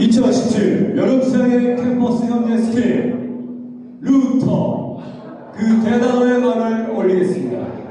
2017 여름사의 캠퍼스 현대 스케일 루터 그 대단원의 말을 올리겠습니다.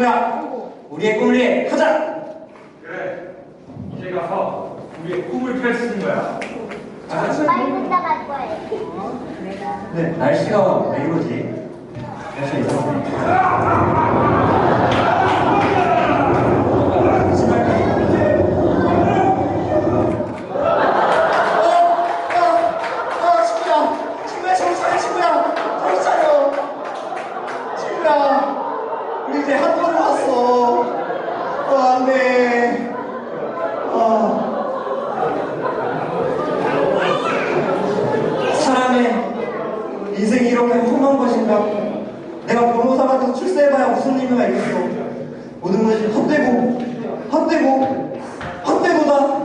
친구야, 우리의 꿈을 위해 가자! 그래 이제 가서 우리의 꿈을 펼치는 거야 빨리 끝나갈 거예요. 네, 날씨가 왜 이러지? 날씨가 이상하네. 네. 어. 사람의 인생이 이렇게 험한 것인가? 내가 변호사 같은 출세해봐야 무슨 의미가 있겠어? 모든 것이 헛되고, 헛되고, 헛되고다.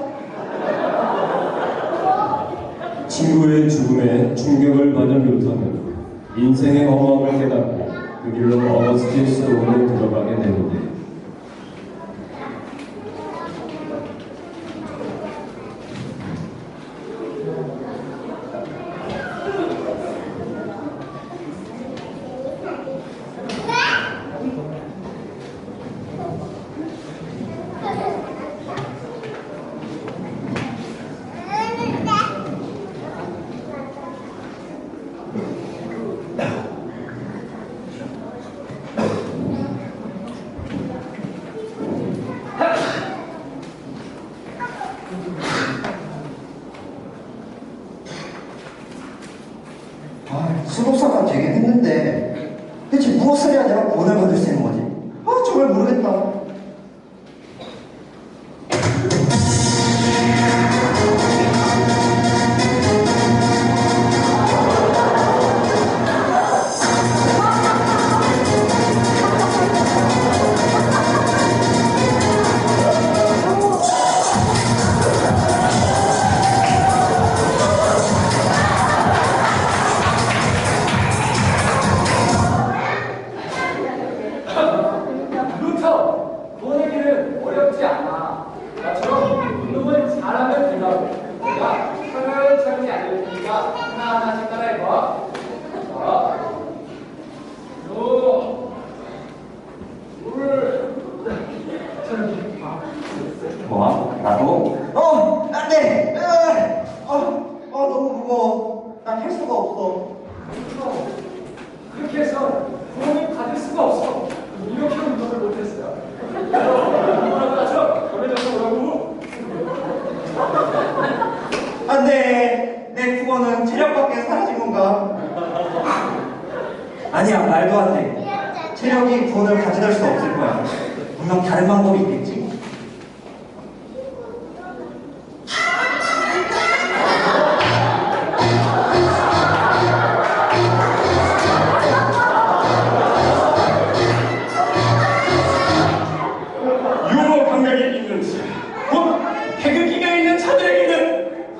친구의 죽음에 충격을 받은 루터는 인생의 어마함을 깨닫고 그 길로 어거스틴 수도원에 들어가게 됩니다.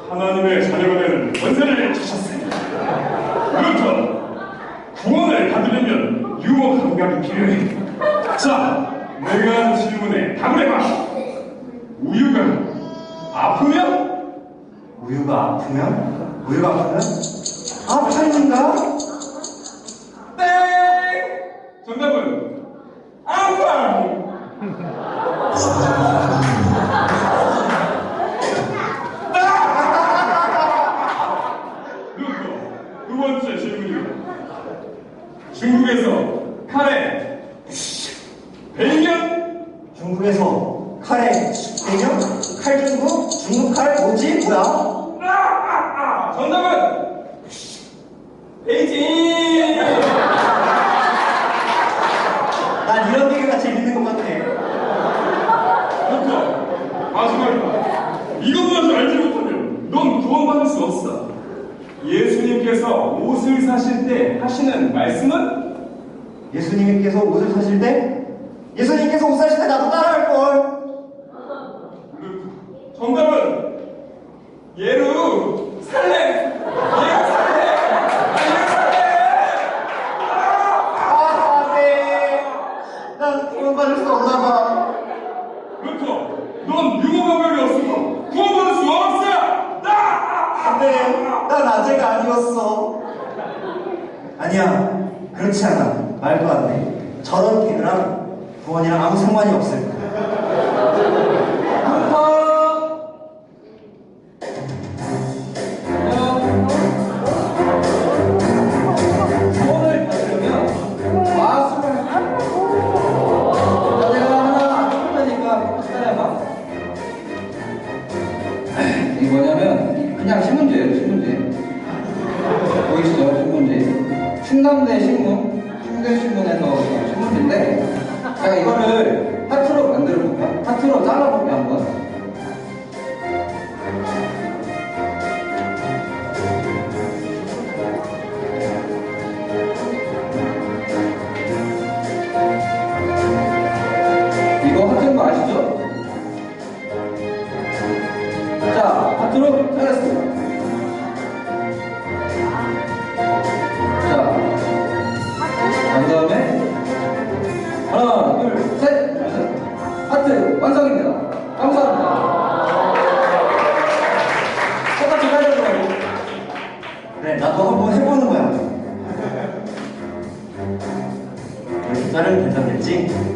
하나님의 자녀가 되는 권세를 주셨습니다. 루터, 구원을 받으려면 유머 감각이 필요해. 자, 내가 하는 질문에 답을 해봐. 우유가 아프면? 우유가 아프면? 우유가 아프면? 아파인가? 100년 중국에서 칼에 대년? 칼중국? 중국 칼? 뭐지? 뭐야? 아, 정답은 베이징! 난 이런 얘기가 재밌는 것 같아. 루터, 마지막이다. 이것마저 알지 못하면 넌 구원받을 수 없어. 예수님께서 옷을 사실 때 하시는 말씀은 예수님께서 옷을 사실 때? 예수님께서 옷 사실 때 나도 따라할 걸. 그냥 신문지예요, 신문지. 보이시죠, 신문지. 충남대 신문, 충대 신문에서 나온 신문지인데 제가 이거를 하트로 만들어 볼까? 하트로 잘라볼게 한번. 완성입니다. 감사합니다. 똑같이 해야 되더라고. 그래, 나도 한번 해보는 거야. 이렇게 자르면 괜찮겠지?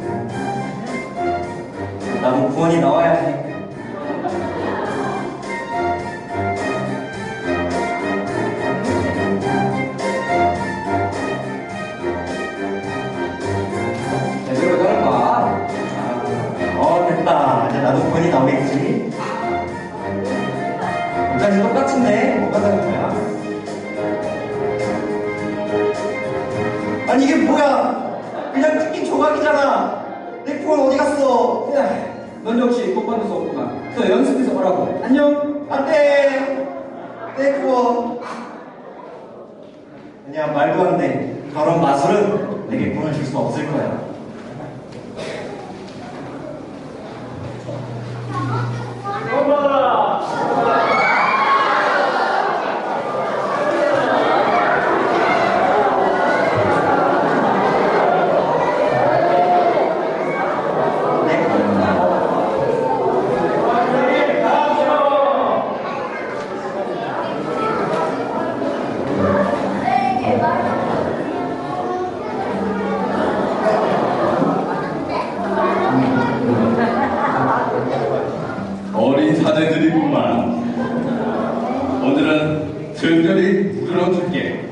아니, 이게 뭐야? 그냥 뜯긴 조각이잖아. 내 구원 어디 갔어? 야, 넌 역시 못 받을 수 없구만. 더 연습해서 오라고. 안녕. 안 돼! 내 구원. 그냥 말도 안 돼. 저런 마술은 내게 구원을 줄수 없을 거야. 어린 사제들이구만. 오늘은 특별히 물어줄게.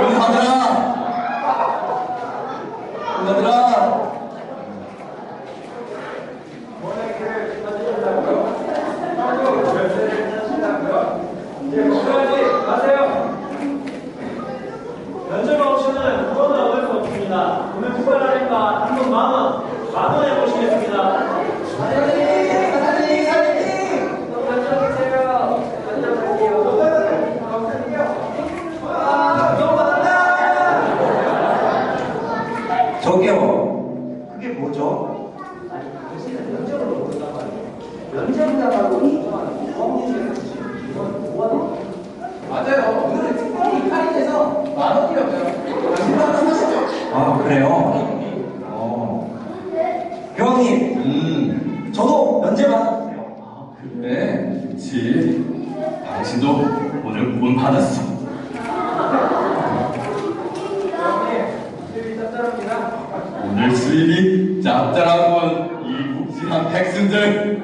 은사들아! 은사들아! 이제 걱정하지 마세요. 면접 없이는 구원을 얻을 수 없습니다. 오늘 특별하니까 단돈 만 원, 만 원에 모시겠습니다. 사장님, 사장님, 사장님! 저기요. 그게 뭐죠? 맞아요. 오늘은 특별히 할인해서 만 원이라고요. 당신 하나 사시죠. 아, 그래요? 어. 교황님, 음, 저도 면제 받았어요. 그래. 그치. 당신도 오늘 구원 받았어. 수입이 짭짤합니다. 오늘 수입이 짭짤하군. 이 묵직한 백승들.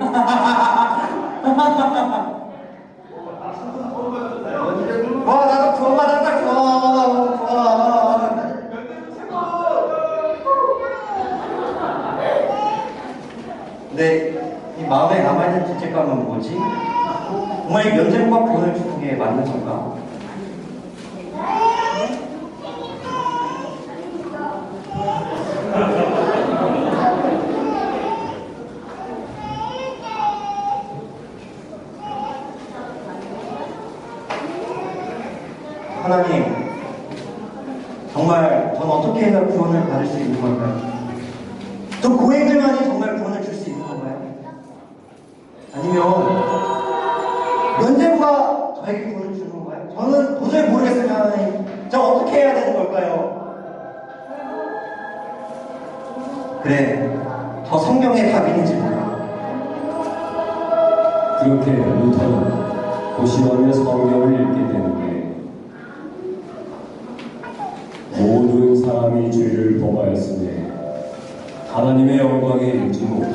와, 나도. 근데 이 마음에 남아있는 죄책감은 뭐지? 정말 이 면제과 구원을 주는 게 맞는 건가? 하나님, 정말 전 어떻게 해야 구원을 받을 수 있는 걸까요? 저 고행들만이 정말 하나님의 영광에 이르지 못하고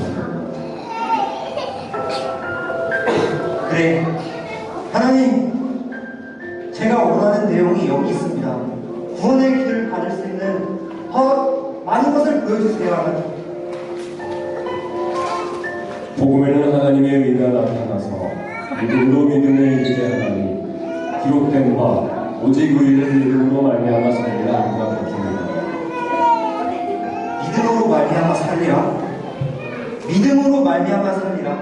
그래, 하나님, 제가 원하는 내용이 여기 있습니다. 구원의 길을 받을 수 있는 더 많은 것을 보여주세요, 하나님. 복음에는 하나님의 의가 나타나서 믿음으로 믿음에 이르게 하나니 기록된 바 오직 의를 믿음으로 말미암아 살리라 하가 밝힙니다. 믿음으로 말미암아 살리라. 믿음으로 말미암아 살리라.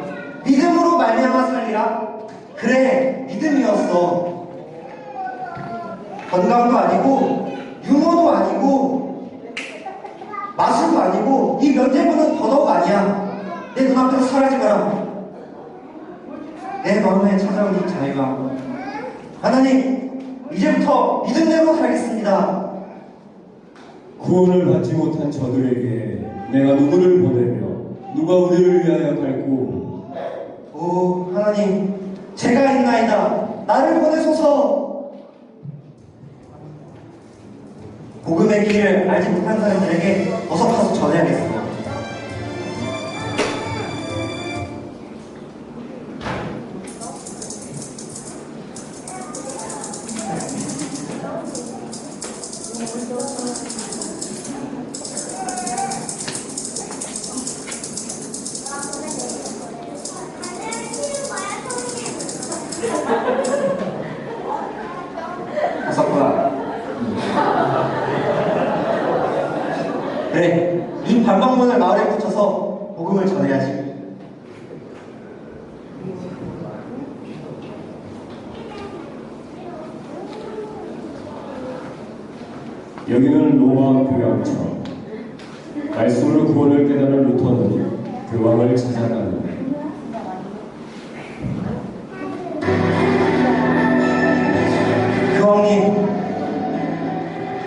믿음으로 말미암아 살리라. 그래, 믿음이었어. 건강도 아니고 유머도 아니고 마술도 아니고 이 면제부는 더더욱 아니야. 내 눈앞에서 사라지거라. 내 마음에 찾아온 이 자유가 하나님 이제부터 믿음대로 살겠습니다. 구원을 받지 못한 저들에게 내가 누구를 보내며 누가 우리를 위하여 갈고? 오 하나님 제가 있나이다. 나를 보내소서. 복음의 길을 알지 못한 사람들에게 어서 가서 전해야겠습니다 다섯구나. 그래 이 반방문을 마을에 붙여서 복음을 전해야지 여기는 로마 교양처 말씀으로 구원을 깨달은 루터는 교황을 찾아가는 교황님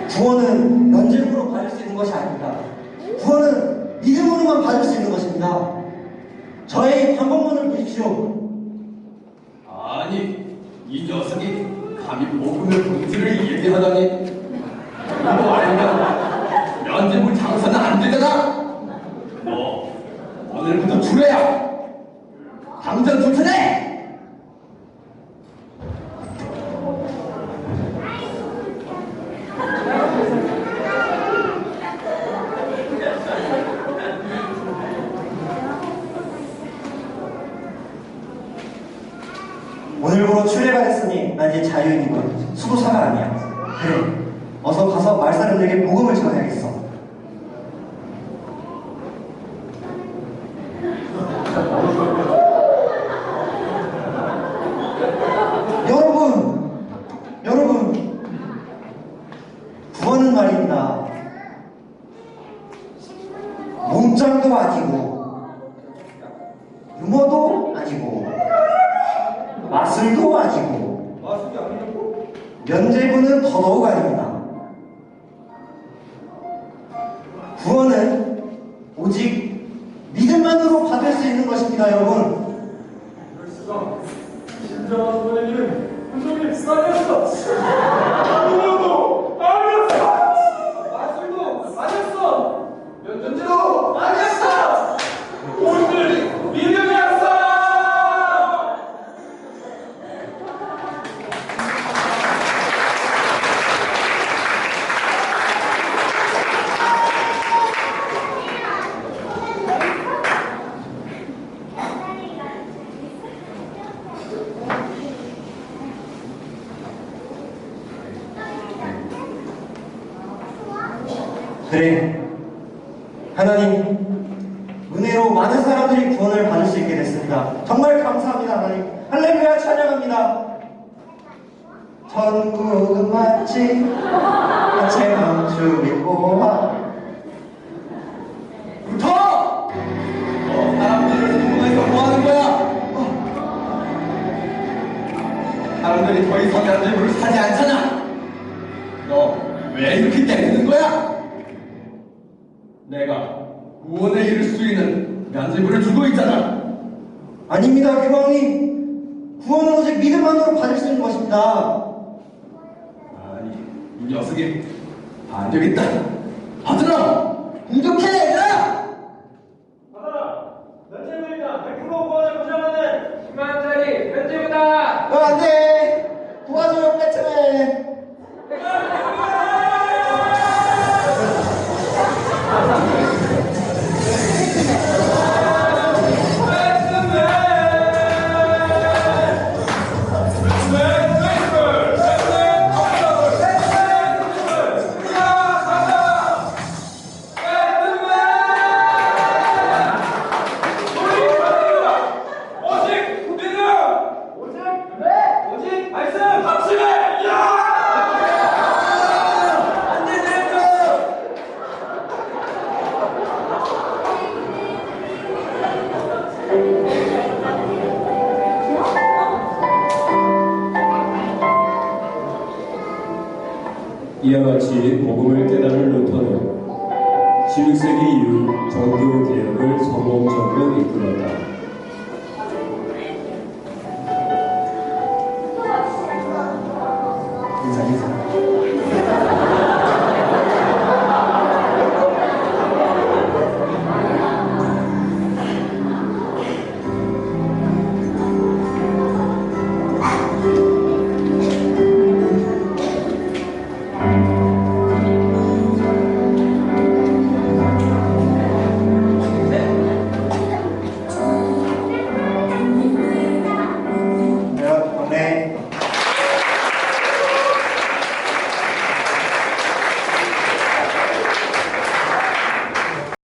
구원은 면죄부로 받을 수 있는 것이 아닙니다 구원은 믿음으로만 받을 수 있는 것입니다 저의 반방문을 보십시오 아니, 이 녀석이 감히 복음의 본질을 얘기하다니. 이거 아니면 면제부 장사는 안 되잖아. 너 오늘부터 주례야. 당장 쫓아내. 오늘부로 됐으니 난 이제 자유인이군 수도사가 아니야. 그래. 어서 가서 마을 사람들에게 복음을 전해야겠어 면제부는 더더욱 아닙니다. 구원은 오직 믿음만으로 받을 수 있는 것입니다, 여러분. 진정한 구원의 길은 한종일 쌓였어. 누구도 아니었어. 마술도 아니었어. 면전지도 아니었어. 오늘 믿음이었어. 그래. 하나님, 은혜로 많은 사람들이 구원을 받을 수 있게 됐습니다. 정말 감사합니다, 하나님. 할렐루야 찬양합니다. 천국은 마치 하체 멈추기 꼬아 붙어! 너 사람들을 누구에서 뭐 하는 거야? 어. 사람들이 더 이상 면제부를 사지 않잖아. 내가 구원에 이를 수 있는 면제부를 주고 있잖아. 아닙니다, 교황님. 구원은 오직 믿음만으로 받을 수 있는 것입니다. 아니, 이 녀석이 안 되겠다. 하들아, 공격해, 얘들아! 받아라. 면제부니까 100% 구원을 보장하는 10만원짜리 면제부다. 어, 안 돼! 도와줘요, 배트맨! Thank you.